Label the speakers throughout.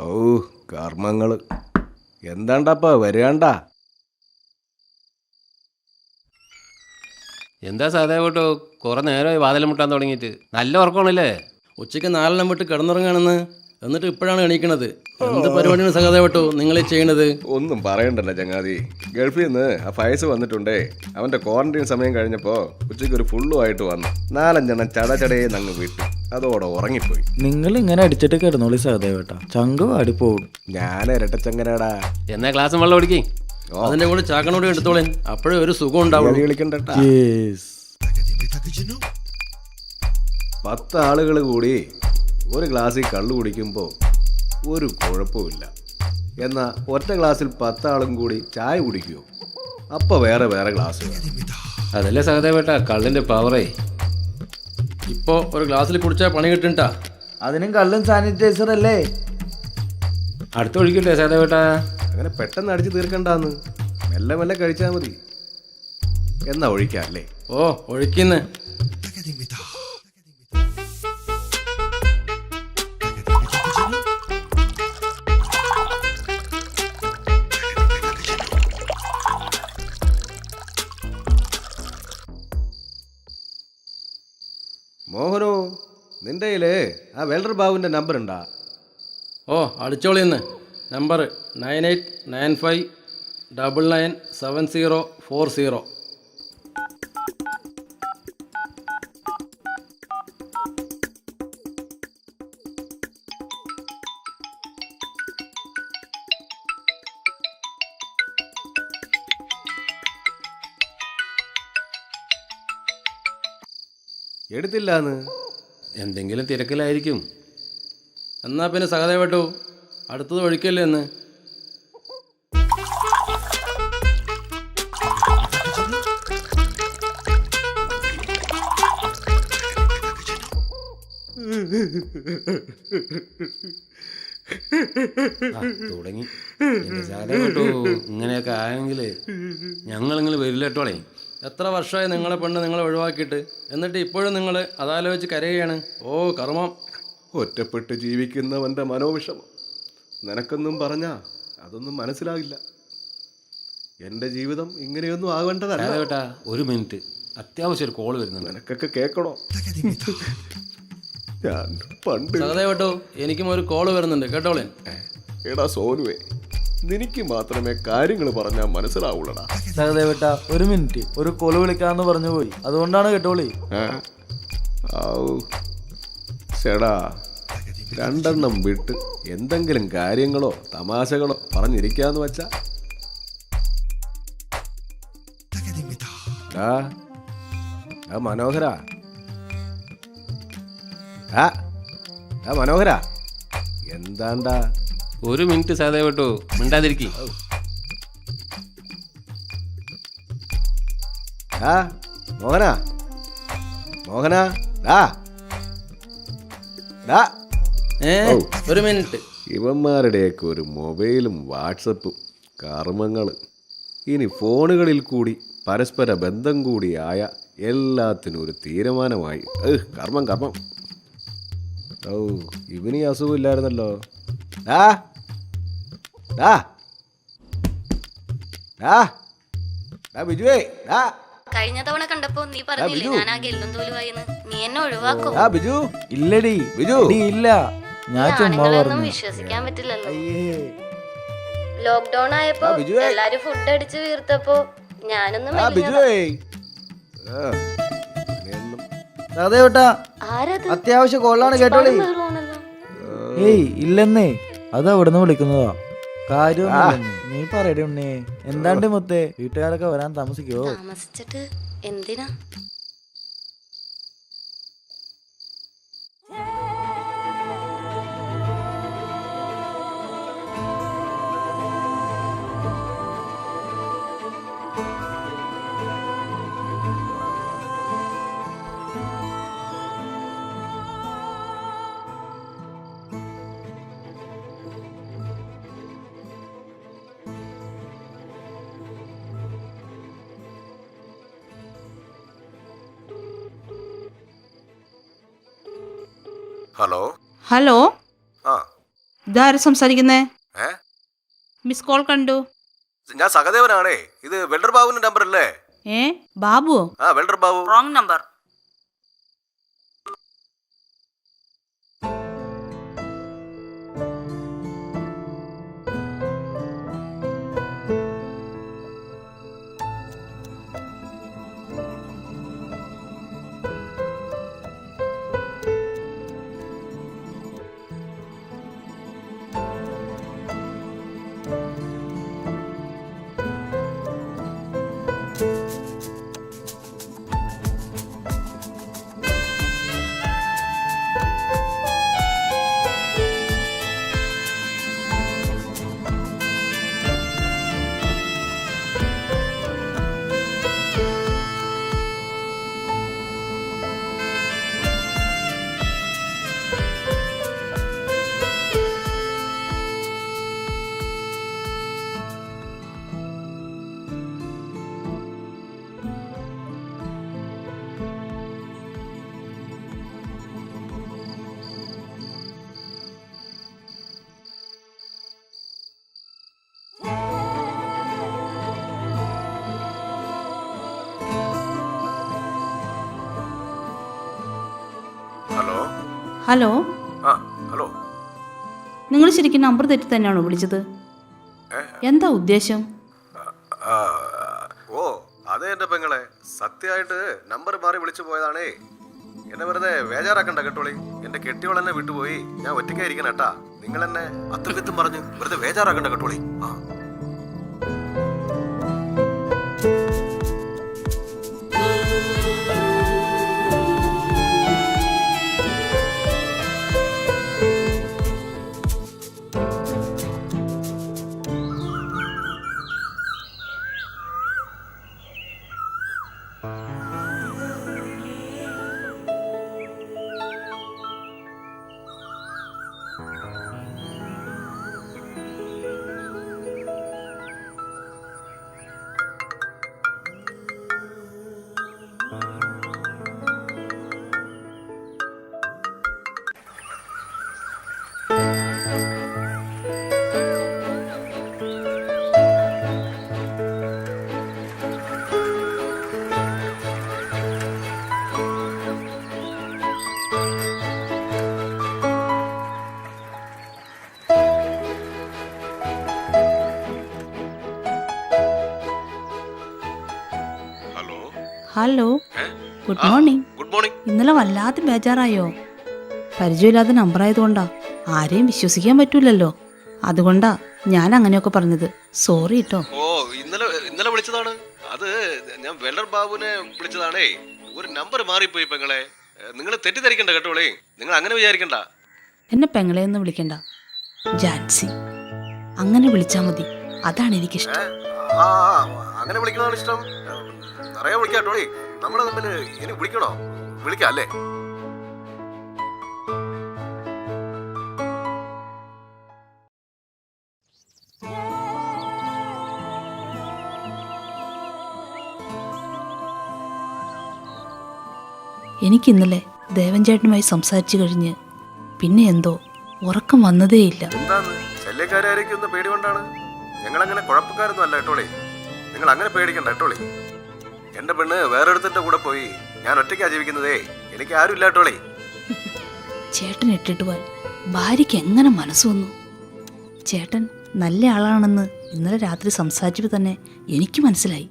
Speaker 1: ഓ കർമ്മങ്ങൾ എന്താണ്ടപ്പാ വരാണ്ട?
Speaker 2: എന്താ സാധാ കേട്ടോ? കുറെ നേരമായി വാതിലും മുട്ടാൻ തുടങ്ങിയിട്ട്. നല്ല ഉറക്കമാണല്ലേ?
Speaker 3: ഉച്ചയ്ക്ക് നാലെണ്ണം വിട്ട് കിടന്നുറങ്ങാണെന്ന് എന്നിട്ട് ഇപ്പോഴാണ് എണീക്കണത്. എന്ത് പരിപാടിയാണ് സഹദേവട്ടോ നിങ്ങൾ ഈ ചെയ്യണത്?
Speaker 1: ഒന്നും പറയണ്ടല്ലോ ചങ്ങാതി. ഗൾഫിൽ നിന്ന് ആ ഫയസ് വന്നിട്ടുണ്ടേ. അവന്റെ ക്വാറന്റൈൻ സമയം കഴിഞ്ഞപ്പോ ഉച്ചയ്ക്ക് ഒരു ഫുള്ളു ആയിട്ട് വന്നു. നാലഞ്ചെണ്ണം ചടചടയെ അങ്ങ് വിട്ടു. അതോടെ ഉറങ്ങിപ്പോയി.
Speaker 4: നിങ്ങൾ ഇങ്ങനെ അടിച്ചിട്ട് കിടന്നോളി സഹദേവേട്ടാ. ചങ്ക് പോകും.
Speaker 1: ഞാൻ ഇരട്ടച്ചങ്ങനാടാ
Speaker 2: എന്നാ ക്ലാസ് വെള്ളം ഓടിക്കേ
Speaker 3: അതിന്റെ കൂടെ ചാക്കനോട് എടുത്തോളേ അപ്പോഴേ ഒരു സുഖം ഉണ്ടാവും
Speaker 1: കളിക്കണ്ടട്ടാ
Speaker 4: യേസ്
Speaker 1: പത്ത് ആളുകൾ കൂടി ഒരു ഗ്ലാസ്സിൽ കള്ളു കുടിക്കുമ്പോൾ ഒരു കുഴപ്പമില്ല എന്നാൽ ഒറ്റ ഗ്ലാസ്സിൽ പത്താളും കൂടി ചായ കുടിക്കുമോ അപ്പോൾ വേറെ വേറെ ഗ്ലാസ്
Speaker 2: അതല്ലേ സഹദേവേട്ടാ കള്ളിന്റെ പവറേ
Speaker 3: ഇപ്പോ ഒരു ഗ്ലാസ്സിൽ കുടിച്ചാൽ പണി കിട്ടണ്ടാ
Speaker 4: അതിനും കള്ളും സാനിറ്റൈസർ അല്ലേ?
Speaker 2: അടുത്ത് ഒഴിക്കട്ടെ സേതവേട്ടാ
Speaker 1: അങ്ങനെ പെട്ടെന്ന് അടിച്ച് തീർക്കണ്ടാന്ന്. മെല്ലെ മെല്ലെ കഴിച്ചാൽ മതി. എന്നാ ഒഴിക്കാം അല്ലേ?
Speaker 3: ഓ ഒഴിക്കുന്ന്.
Speaker 1: കയ്യിൽ ആ വെൽഡർ ബാബുവിന്റെ നമ്പർ ഉണ്ടാ
Speaker 3: ഓ അടിച്ചോളിന്ന്. Number nine eight nine five double nine seven zero four zero.
Speaker 1: എടുത്തില്ലാന്ന്?
Speaker 2: എന്തെങ്കിലും തിരക്കിലായിരിക്കും.
Speaker 3: എന്നാ പിന്നെ സഹദേവട്ടോ അടുത്തത് ഒഴിക്കല്ലേ എന്ന്
Speaker 2: തുടങ്ങി. ഇങ്ങനെയൊക്കെ ആയെങ്കിൽ ഞങ്ങളിങ്ങനെ വരില്ല കേട്ടോളേ
Speaker 3: എത്ര വർഷമായി നിങ്ങളെ പെണ്ണ് നിങ്ങളെ ഒഴിവാക്കിയിട്ട്? എന്നിട്ട് ഇപ്പോഴും നിങ്ങൾ അതാലോചിച്ച് കരയുകയാണ്? ഓ കർമ്മം.
Speaker 1: ഒറ്റപ്പെട്ട് ജീവിക്കുന്നവന്റെ മനോവിഷമം. നിനക്കൊന്നും പറഞ്ഞാ അതൊന്നും മനസ്സിലാകില്ല. എന്റെ ജീവിതം ഇങ്ങനെയൊന്നും ആകേണ്ടതല്ല.
Speaker 2: കേട്ടാ ഒരു മിനിറ്റ്. അത്യാവശ്യം ഒരു കോൾ വരുന്നുണ്ട്.
Speaker 1: നിനക്കൊക്കെ കേൾക്കണോ ഞാൻ പണ്ട്
Speaker 3: കേട്ടോ എനിക്കും ഒരു കോൾ വരുന്നുണ്ട്. കേട്ടോളേ.
Speaker 1: എടാ സോനുവേ നിനക്ക് മാത്രമേ കാര്യങ്ങൾ പറഞ്ഞാൽ മനസ്സിലാവുള്ളടാ.
Speaker 4: സഹദേവേട്ടാ ഒരു മിനിറ്റ്. ഒരു കൊല വിളിക്കാന്ന് പറഞ്ഞു പോയി. അതുകൊണ്ടാണ് കേട്ടോളി.
Speaker 1: ചേടാ രണ്ടെണ്ണം വിട്ട് എന്തെങ്കിലും കാര്യങ്ങളോ തമാശകളോ പറഞ്ഞിരിക്കാന്ന് വെച്ചാ. ആ മനോഹര. ആ മനോഹര. എന്താണ്ടാ?
Speaker 2: ഒരു മിനിറ്റ് സഹദേവേട്ടോ മിണ്ടാതിരിക്കി.
Speaker 1: ആ മോഹന. മോഹന ഡാ ഡാ
Speaker 3: ഏ ഒരു മിനിറ്റ്.
Speaker 1: ഇവന്മാരുടെയൊക്കെ ഒരു മൊബൈലും വാട്സപ്പും കർമ്മങ്ങൾ. ഇനി ഫോണുകളിൽ കൂടി പരസ്പര ബന്ധം കൂടിയായ എല്ലാത്തിനും ഒരു തീരുമാനമായി. ഏഹ് കർമ്മം കർമ്മം. ഓ ഇവന് ഈ അസുഖമില്ലായിരുന്നല്ലോ ഡാ ബിജുവേ Đã.
Speaker 5: കഴിഞ്ഞ തവണ കണ്ടപ്പോ നീ പറഞ്ഞില്ലേ ഞാൻ ആ ഗെല്ലും തോലുവായിന്ന് നീ എന്നെ ഒഴിവാക്കോ?
Speaker 1: ബിജു.
Speaker 4: ഇല്ലടി
Speaker 1: ബിജു.
Speaker 4: ഇല്ല. ഞാൻ ചുമ്മാ പറഞ്ഞു.
Speaker 5: വിശ്വസിക്കാൻ പറ്റില്ലല്ലോ.
Speaker 4: അയ്യേ.
Speaker 5: ലോക്ക്ഡൌൺ ആയപ്പോ എല്ലാരും ഫുഡ് അടിച്ച് വീർത്തപ്പോ ഞാനൊന്നും
Speaker 4: അത്യാവശ്യ കോളാണ് കേട്ടോളി ഏയ് ഇല്ലെന്നേ. അത് അവിടുന്ന് വിളിക്കുന്നതാ. കാര്യമൊന്നുമില്ലെന്നേ നീ പറയടി ഉണ്ണി. എന്താണ്ട് മുത്തേ? വീട്ടുകാരൊക്കെ വരാൻ താമസിക്കോ
Speaker 5: താമസിച്ചിട്ട് എന്തിനാ?
Speaker 1: ഹലോ
Speaker 6: ഹലോ
Speaker 1: ആ.
Speaker 6: ഇതാരും സംസാരിക്കുന്നേ?
Speaker 1: ഏ?
Speaker 6: മിസ് കോൾ കണ്ടു.
Speaker 1: ഞാൻ സഹദേവനാണേ. ഇത് വെൽഡർ ബാബുവിന്റെ നമ്പർ അല്ലേ?
Speaker 6: ഏ? ബാബുവോ?
Speaker 1: ആ welder Babu.
Speaker 6: Wrong number
Speaker 1: hello?
Speaker 6: Hello?
Speaker 1: ആ ഹലോ?
Speaker 6: നിങ്ങൾ ശരിക്കും നമ്പർ തെറ്റി തന്നെയാണോ വിളിച്ചത്? എന്താ ഉദ്ദേശം?
Speaker 1: ഓ അതെ എന്റെ പെങ്ങളെ സത്യമായിട്ട് നമ്പർ മാറി വിളിച്ചു പോയതാണേ. എന്നെ വെറുതെ വേജാറാക്കണ്ട കേട്ടോളി. എന്റെ കെട്ടിയോൾ എന്നെ വിട്ടുപോയി. ഞാൻ ഒറ്റയ്ക്കായിരിക്കണം കേട്ടാ നിങ്ങൾ എന്നെ അത്തും പറഞ്ഞു വെറുതെ വേജാറാക്കണ്ട കെട്ടോളി. ആ. Hello.
Speaker 6: Good morning
Speaker 1: good morning
Speaker 6: ഇന്നലെ വല്ലാതെ ബേജാറായോ? പരിചയമില്ലാത്ത നമ്പർ ആയതുകൊണ്ടാ ആരെയും വിശ്വസിക്കാൻ പറ്റൂലല്ലോ. അതുകൊണ്ടാ ഞാൻ അങ്ങനെയൊക്കെ പറഞ്ഞത്. സോറി കേട്ടോ
Speaker 1: ഓ ഇന്നലെ ഇന്നലെ വിളിച്ചതാണ്. അത് ഞാൻ വെള്ളർ ബാബുവിനെ വിളിച്ചതാണേ. ഒരു നമ്പർ മാറിപ്പോയി പെങ്ങളെ. നിങ്ങൾ തെറ്റിദ്ധരിക്കണ്ട കേട്ടോളേ നിങ്ങൾ അങ്ങനെ വിചാരിക്കണ്ട.
Speaker 6: എന്നെ പെങ്ങളെ ഒന്നും വിളിക്കണ്ട. ജാൻസി. അങ്ങനെ വിളിച്ചാൽ മതി. അതാണ് എനിക്കിഷ്ടം.
Speaker 1: അങ്ങനെ വിളിക്കുന്നതാണ് ഇഷ്ടം നിറയെ വിളിക്കാട്ടോളി നമ്മളെ തമ്മിൽ ഇനി വിളിക്കണോ? വിളിക്കാം അല്ലേ?
Speaker 6: എനിക്കിന്നലെ ദേവൻചേട്ടനുമായി സംസാരിച്ചു കഴിഞ്ഞ് പിന്നെ എന്തോ ഉറക്കം വന്നതേയില്ല.
Speaker 1: ശല്യക്കാരായിരിക്കും പേടി കൊണ്ടാണ്? ഞങ്ങൾ അങ്ങനെ കുഴപ്പക്കാരൊന്നും അല്ല കേട്ടോളി നിങ്ങൾ അങ്ങനെ പേടിക്കണ്ട കേട്ടോളി എന്റെ പെണ്ണ് വേറൊരുത്തിന്റെ കൂടെ പോയി ഞാൻ ഒറ്റയ്ക്കാ ജീവിക്കുന്നതേ. എനിക്ക് ആരും ഇല്ലാട്ടോളേ
Speaker 6: ചേട്ടൻ ഇട്ടിട്ട് പോയി ഭാര്യയ്ക്ക് എങ്ങനെ മനസ്സ് വന്നു? ചേട്ടൻ നല്ല ആളാണെന്ന് ഇന്നലെ രാത്രി സംസാരിച്ചപ്പോൾ തന്നെ എനിക്ക് മനസ്സിലായി.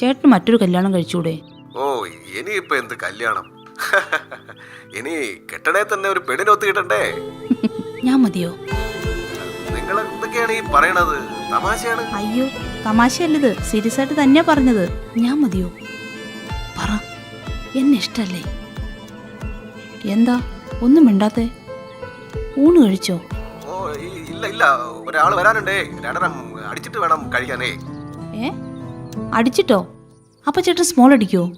Speaker 6: ചേട്ടന് മറ്റൊരു കല്യാണം കഴിച്ചൂടെ?
Speaker 1: ഓ ഇനിയിപ്പോ എന്ത് കല്യാണം? ഇനി കെട്ടണേ തന്നെ ഒരു പെണ്ണിനെ കിട്ടണ്ടേ?
Speaker 6: ഞാൻ മതിയോ?
Speaker 1: നിങ്ങൾ എന്തൊക്കെയാണ് ഈ പറയണത്? തമാശയാണ്.
Speaker 6: അയ്യോ തമാശയല്ലത്. സീരിയസ് ആയിട്ട് തന്നെയാ പറഞ്ഞത്. ഞാൻ മതിയോ? പറ. എന്നെ ഇഷ്ടല്ലേ? എന്താ? ഒന്നും മിണ്ടാത്തേ? ഊണ് കഴിച്ചോ?
Speaker 1: ഓ ഇല്ല ഇല്ല. ഒരാൾ വരാനുണ്ടേ. രണ്ടെണ്ണം അടിച്ചിട്ട് വേണം കഴിക്കാനേ.
Speaker 6: ഏ? അടിച്ചിട്ടോ? അപ്പൊ ചേട്ടൻ സ്മോൾ അടിക്കോ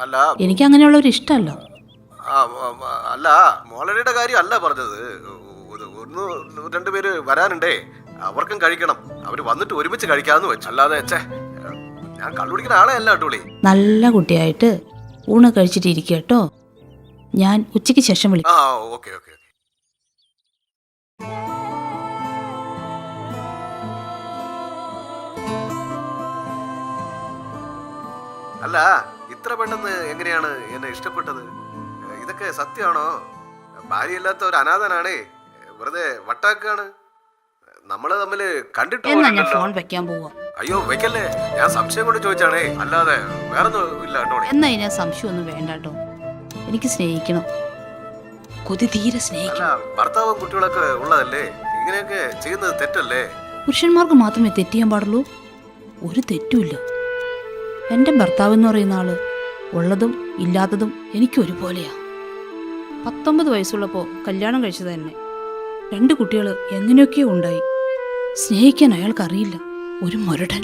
Speaker 1: അല്ല.
Speaker 6: എനിക്ക് അങ്ങനെയുള്ളവർ ഇഷ്ടമല്ല.
Speaker 1: ആ, ആ, ആ, അല്ല മോളടിയുടെ കാര്യം അല്ല പറഞ്ഞത്. ഒരു- ഒന്ന് രണ്ടുപേര് വരാനുണ്ടേ. അവർക്കും കഴിക്കണം. അവർ വന്നിട്ട് ഒരുമിച്ച് കഴിക്കാന്ന് വെച്ചു. അല്ലാതെ വെച്ചേ ഞാൻ കള്ളുപിടിക്കുന്ന ആളെ അല്ല കേട്ടോളി
Speaker 6: നല്ല കുട്ടിയായിട്ട് ഊണ് കഴിച്ചിട്ട് ഇരിക്കുക കേട്ടോ. ഞാൻ ഉച്ചയ്ക്ക് ശേഷം വിളിക്കാം
Speaker 1: ആ ഓക്കെ ഓക്കെ. അല്ല ഇത്ര പെട്ടെന്ന് എങ്ങനെയാണ് എന്നെ ഇഷ്ടപ്പെട്ടത്? ഇതൊക്കെ സത്യമാണോ? ഭാര്യയില്ലാത്ത ഒരു അനാഥനാണേ. വെറുതെ വട്ടാക്കാണ്. നമ്മൾ തമ്മിൽ
Speaker 6: എന്നാ ഞാൻ. ഫോൺ വെക്കാൻ പോവാ.
Speaker 1: അയ്യോ വെക്കല്ലേ? ഞാൻ സംശയം കൊണ്ട് ചോദിച്ചാണേ. അല്ലാതെ വേറൊന്നും ഇല്ല കേട്ടോ
Speaker 6: എന്നാ ഇനി ആ സംശയമൊന്നും വേണ്ട കേട്ടോ. എനിക്ക് സ്നേഹിക്കണം. കൊതി തീരെ
Speaker 1: അല്ല
Speaker 6: സ്നേഹിക്കണം
Speaker 1: ഭർത്താവും കുട്ടികളൊക്കെ ഉള്ളതല്ലേ? ഇങ്ങനെയൊക്കെ ചെയ്യുന്നത് തെറ്റല്ലേ?
Speaker 6: പുരുഷന്മാർക്ക് മാത്രമേ തെറ്റ് ചെയ്യാൻ പാടുള്ളൂ. ഒരു തെറ്റുമില്ല എന്റെ ഭർത്താവ് എന്ന് പറയുന്ന ആൾ ഉള്ളതും ഇല്ലാത്തതും എനിക്ക് ഒരുപോലെയാ. പത്തൊമ്പത് വയസ്സുള്ളപ്പോൾ കല്യാണം കഴിച്ചത് തന്നെ രണ്ട് കുട്ടികൾ എങ്ങനെയൊക്കെയോ ഉണ്ടായി. സ്നേഹിക്കാൻ അയാൾക്കറിയില്ല ഒരു മുരടൻ.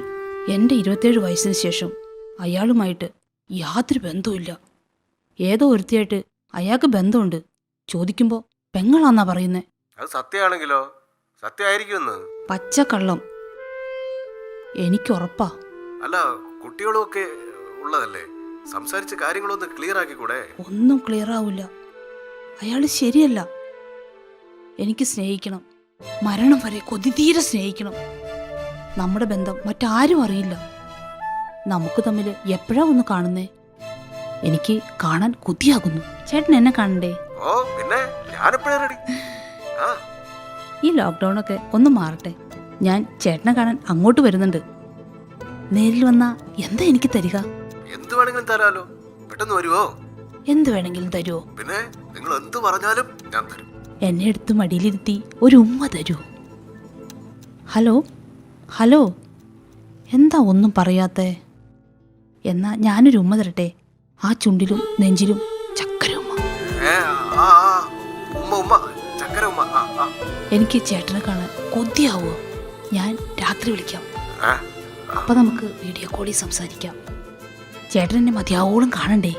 Speaker 6: എന്റെ ഇരുപത്തേഴ് വയസ്സിന് ശേഷം അയാളുമായിട്ട് യാതൊരു ബന്ധവുമില്ല ഏതോ ഒരുത്തിയായിട്ട് അയാൾക്ക് ബന്ധമുണ്ട്. ചോദിക്കുമ്പോൾ പെങ്ങളാന്നാ പറയുന്നേ.
Speaker 1: അത് സത്യമാണെങ്കിലോ? സത്യമായിരിക്കുമെന്ന്.
Speaker 6: പച്ചക്കള്ളം. എനിക്കുറപ്പാ.
Speaker 1: അല്ല കുട്ടികളൊക്കെ ഉള്ളതല്ലേ? സംസാരിച്ച് കാര്യങ്ങളൊന്ന് ക്ലിയർ ആക്കിക്കൂടെ
Speaker 6: ഒന്നും ക്ലിയർ ആവില്ല അയാൾ ശരിയല്ല. എനിക്ക് സ്നേഹിക്കണം. മരണം വരെ കൊതി തീരെ സ്നേഹിക്കണം. നമ്മുടെ ബന്ധം മറ്റാരും അറിയില്ല. നമുക്ക് തമ്മിൽ എപ്പോഴാ ഒന്ന് കാണുന്നേ? എനിക്ക് കാണാൻ കൊതിയാകുന്നു. ചേട്ടൻ എന്നെ കാണണ്ടേ?
Speaker 1: ഓ പിന്നെ? ഒക്കെ
Speaker 6: ഈ ലോക്ക്ഡൗണൊക്കെ ഒന്ന് മാറട്ടെ. ഞാൻ ചേട്ടനെ കാണാൻ അങ്ങോട്ട് വരുന്നുണ്ട്. നേരിൽ വന്നാ എന്താ എനിക്ക് തരിക?
Speaker 1: എന്ത് വേണമെങ്കിലും തരാലോ. പെട്ടെന്ന് വരുവോ?
Speaker 6: എന്ത് വേണമെങ്കിലും തരുമോ
Speaker 1: പിന്നെ നിങ്ങൾ എന്ത് പറഞ്ഞാലും ഞാൻ തരും.
Speaker 6: എന്നെ എടുത്ത് മടിയിലിരുത്തി ഒരു ഉമ്മ തരൂ ഹലോ ഹലോ എന്താ ഒന്നും പറയാത്തേ എന്നാ ഞാനൊരു ഉമ്മ തരട്ടെ ആ ചുണ്ടിലും നെഞ്ചിലും ചക്കര ഉമ്മ എനിക്ക് ചേട്ടനെ കാണാൻ കൊതിയാവോ ഞാൻ രാത്രി വിളിക്കാം അപ്പൊ നമുക്ക് വീഡിയോ കോളിൽ സംസാരിക്കാം ചേട്ടൻ എന്നെ മതിയാവോളം കാണണ്ടേ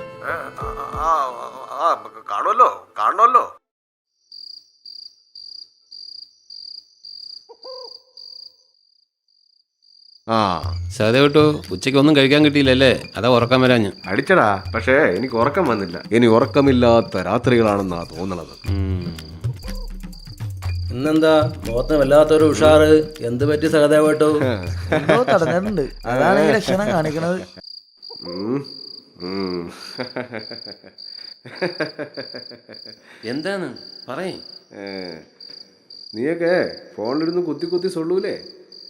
Speaker 1: കാണുമല്ലോ കാണുമല്ലോ ആ.
Speaker 2: കേട്ടോ ഉച്ചയ്ക്ക് ഒന്നും കഴിക്കാൻ കിട്ടിയില്ലല്ലേ? അതാ ഉറക്കാൻ വരാഞ്ഞ്
Speaker 1: അടിച്ചടാ. പക്ഷേ എനിക്ക് ഉറക്കം വന്നില്ല. ഇനി ഉറക്കമില്ലാത്ത രാത്രികളാണെന്നാ തോന്നണത്.
Speaker 3: ഇന്നെന്താ? മുഖത്തിന് വല്ലാത്തൊരു ഉഷാറ്. എന്ത് പറ്റി സഹദേവട്ടോ
Speaker 4: എന്തോ തടഞ്ഞിട്ടുണ്ട്. അതാണ് ഈ ലക്ഷണം കാണിക്കണത്.
Speaker 1: ഉം, ഉം.
Speaker 2: എന്താണ്? പറയേ.
Speaker 1: ഏ, നീയൊക്കെ ഫോണിലിരുന്ന് കുത്തി കുത്തി സൊല്ലൂലേ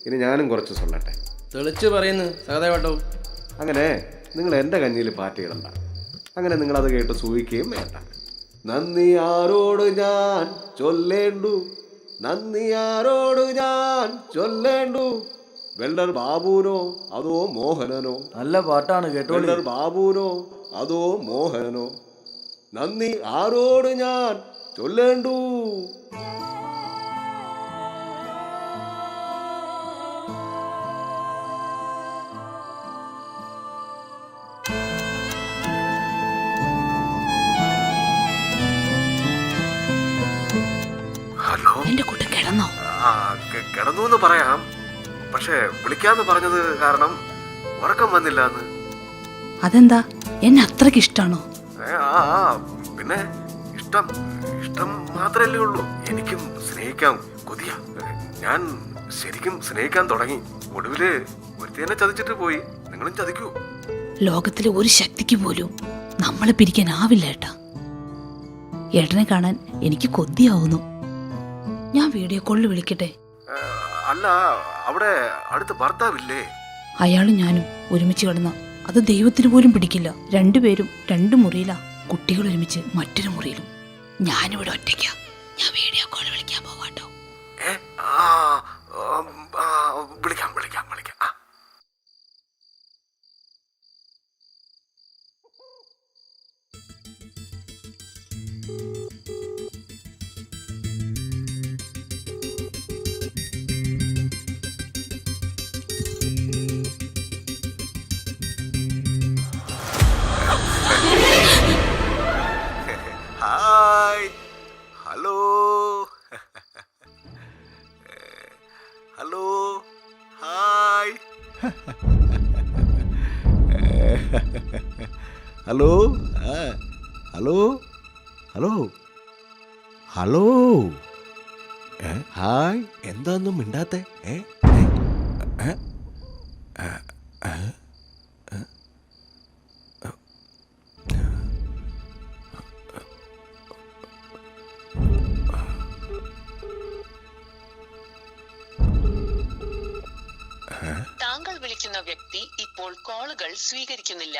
Speaker 1: ഇനി ഞാനും കുറച്ച് സൊല്ലട്ടെ.
Speaker 3: തെളിച്ച് പറയുന്നു സഹദേവട്ടോ
Speaker 1: അങ്ങനെ നിങ്ങൾ എന്റെ കഞ്ഞിയിൽ പാറ്റിയിടണ്ട അങ്ങനെ നിങ്ങളത് കേട്ട് സൂഹിക്കുകയും വേണ്ട. നന്ദി ആരോട് ഞാൻ ചൊല്ലേണ്ടു. നന്ദി ആരോട് ഞാൻ ചൊല്ലേണ്ടു. വെള്ളർ ബാബുനോ അതോ മോഹനനോ?
Speaker 4: നല്ല പാട്ടാണ് കേട്ടോ
Speaker 1: വെള്ളർ ബാബുനോ അതോ മോഹനനോ? നന്ദി ആരോട് ഞാൻ ചൊല്ലേണ്ടു?
Speaker 6: കിടന്നോ
Speaker 1: എന്ന് പറയാം. പക്ഷേ വിളിക്കാന്ന് പറഞ്ഞത് കാരണം ഉറക്കം വന്നില്ല എന്ന്
Speaker 6: അതെന്താ? എന്നെ അത്രയ്ക്ക് ഇഷ്ടാണോ?
Speaker 1: പിന്നെ ഇഷ്ടം ഇഷ്ടം മാത്രല്ലേ ഉള്ളൂ. എനിക്കും സ്നേഹിക്കാം കൊതിയ. ഞാൻ ശരിക്കും സ്നേഹിക്കാൻ തുടങ്ങി. ഒടുവിൽ ഒരുത്തേനെ ചതിച്ചിട്ട് പോയി. നിങ്ങളും ചതിക്കൂ.
Speaker 6: ലോകത്തിലെ ഒരു ശക്തിക്ക് പോലും നമ്മളെ പിരിക്കാനാവില്ല ഏട്ടാ. ഏട്ടനെ കാണാൻ എനിക്ക് കൊതിയാവുന്നു. ഞാൻ വീഡിയോ കോളിൽ വിളിക്കട്ടെ?
Speaker 1: അല്ല അവിടെ അടുത്ത് ഭർത്താവില്ലേ?
Speaker 6: അയാളും ഞാനും ഒരുമിച്ച് കിടന്ന. അത് ദൈവത്തിന് പോലും പിടിക്കില്ല. രണ്ടുപേരും രണ്ടു മുറിയിലാ. കുട്ടികൾ ഒരുമിച്ച് മറ്റൊരു മുറിയിലും. ഞാനിവിടെ ഒറ്റയ്ക്കാ. ഞാൻ വീഡിയോ കോൾ വിളിക്കാൻ പോവാട്ടോ.
Speaker 1: വിളിക്കാം വിളിക്കാം. Hello hello hello hello hi. എന്താന്നും മിണ്ടാത്തെ? ഏ? താങ്കൾ
Speaker 7: വിളിക്കുന്ന വ്യക്തി ഇപ്പോൾ കോളുകൾ സ്വീകരിക്കുന്നില്ല.